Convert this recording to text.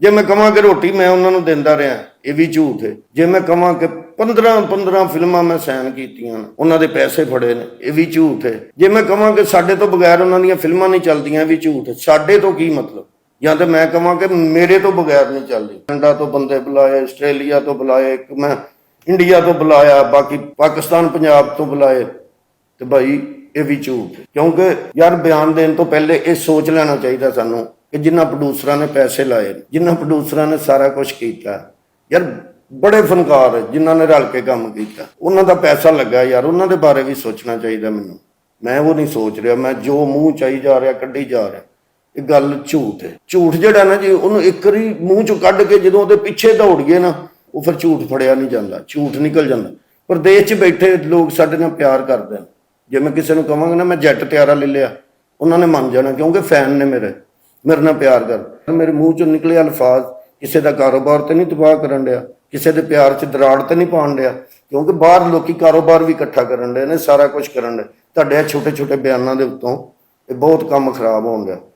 ਜੇ ਮੈਂ ਕਹਾਂ ਕਿ ਰੋਟੀ ਮੈਂ ਉਹਨਾਂ ਨੂੰ ਦਿੰਦਾ ਰਿਹਾ, ਇਹ ਵੀ ਝੂਠ ਹੈ। ਜੇ ਮੈਂ ਕਹਾਂ ਕਿ 15 15 ਫਿਲਮਾਂ ਮੈਂ ਸਾਈਨ ਕੀਤੀਆਂ ਉਹਨਾਂ ਦੇ ਪੈਸੇ ਫੜੇ ਨੇ, ਇਹ ਵੀ ਝੂਠ ਹੈ। ਜੇ ਮੈਂ ਕਹਾਂ ਕਿ ਸਾਡੇ ਤੋਂ ਬਗੈਰ ਉਹਨਾਂ ਦੀਆਂ ਫਿਲਮਾਂ ਨਹੀਂ ਚੱਲਦੀਆਂ, ਇਹ ਵੀ ਝੂਠ ਹੈ। ਸਾਡੇ ਤੋਂ ਕੀ ਮਤਲਬ? ਜਾਂ ਤੇ ਮੈਂ ਕਹਾਂ ਕਿ ਮੇਰੇ ਤੋਂ ਬਗੈਰ ਨਹੀਂ ਚੱਲਦੀ। ਕੈਨੇਡਾ ਤੋਂ ਬੰਦੇ ਬੁਲਾਏ, ਆਸਟ੍ਰੇਲੀਆ ਤੋਂ ਬੁਲਾਏ, ਇੱਕ ਮੈਂ ਇੰਡੀਆ ਤੋਂ ਬੁਲਾਇਆ, ਬਾਕੀ ਪਾਕਿਸਤਾਨ, ਪੰਜਾਬ ਤੋਂ ਬੁਲਾਏ, ਤੇ ਭਾਈ, ਇਹ ਵੀ ਝੂਠ ਕਿਉਂਕਿ ਯਾਰ, ਬਿਆਨ ਦੇਣ ਤੋਂ ਪਹਿਲੇ ਇਹ ਸੋਚ ਲੈਣਾ ਚਾਹੀਦਾ ਸਾਨੂੰ ਕਿ ਜਿਨ੍ਹਾਂ ਪ੍ਰੋਡਿਊਸਰਾਂ ਨੇ ਪੈਸੇ ਲਾਏ ਨੇ, ਜਿਨ੍ਹਾਂ ਪ੍ਰੋਡਿਊਸਰਾਂ ਨੇ ਸਾਰਾ ਕੁਝ ਕੀਤਾ। ਯਾਰ ਬੜੇ ਫਨਕਾਰ ਹੈ ਜਿਨ੍ਹਾਂ ਨੇ ਰਲ ਕੇ ਕੰਮ ਕੀਤਾ। ਉਹਨਾਂ ਦਾ ਪੈਸਾ ਲੱਗਾ ਯਾਰ ਉਹਨਾਂ ਦੇ ਬਾਰੇ ਵੀ ਸੋਚਣਾ ਚਾਹੀਦਾ ਮੈਨੂੰ। ਮੈਂ ਉਹ ਨਹੀਂ ਸੋਚ ਰਿਹਾ ਮੈਂ ਜੋ ਮੂੰਹ ਚਾਈ ਜਾ ਰਿਹਾ ਕੱਢੀ ਜਾ ਰਿਹਾ। ਇਹ ਗੱਲ ਝੂਠ ਹੈ। ਝੂਠ ਜਿਹੜਾ ਨਾ ਜੀ ਉਹਨੂੰ ਇੱਕ ਵਾਰੀ ਮੂੰਹ ਚੋਂ ਕੱਢ ਕੇ ਜਦੋਂ ਉਹਦੇ ਪਿੱਛੇ ਦੌੜ ਗਏ ਨਾ ਉਹ ਫਿਰ ਝੂਠ ਫੜਿਆ ਨਹੀਂ ਜਾਂਦਾ ਝੂਠ ਨਿਕਲ ਜਾਂਦਾ। ਪ੍ਰਦੇਸ਼ 'ਚ ਬੈਠੇ ਲੋਕ ਸਾਡੇ ਨਾਲ ਪਿਆਰ ਕਰਦੇ ਨੇ ਜੇ ਮੈਂ ਕਿਸੇ ਨੂੰ ਕਹਾਂਗਾ ਨਾ ਮੈਂ ਜੈਟ ਤਿਆਰਾ ਲੈ ਲਿਆ ਉਹਨਾਂ ਨੇ ਮੰਨ ਜਾਣਾ ਕਿਉਂਕਿ ਫੈਨ ਨੇ ਮੇਰੇ। ਮੇਰੇ ਨਾਲ ਪਿਆਰ ਕਰ। ਮੇਰੇ ਮੂੰਹ ਚੋਂ ਨਿਕਲੇ ਅਲਫਾਜ਼, ਕਿਸੇ ਦਾ ਕਾਰੋਬਾਰ ਤੇ ਨਹੀਂ ਤਬਾਹ ਕਰਨ ਡਿਆ, ਕਿਸੇ ਦੇ ਪਿਆਰ 'ਚ ਦਰਾੜ ਤੇ ਨਹੀਂ ਪਾਉਣ ਡਿਆ, ਕਿਉਂਕਿ ਬਾਹਰ ਲੋਕੀ ਕਾਰੋਬਾਰ ਵੀ ਇਕੱਠਾ ਕਰਨ ਡਏ ਨੇ, ਸਾਰਾ ਕੁਝ ਕਰਨ ਡਏ। ਤੁਹਾਡੇ ਛੋਟੇ ਛੋਟੇ ਬਿਆਨਾਂ ਦੇ ਉੱਤੋਂ ਇਹ ਬਹੁਤ ਕੰਮ ਖਰਾਬ ਹੋਣ ਡਿਆ।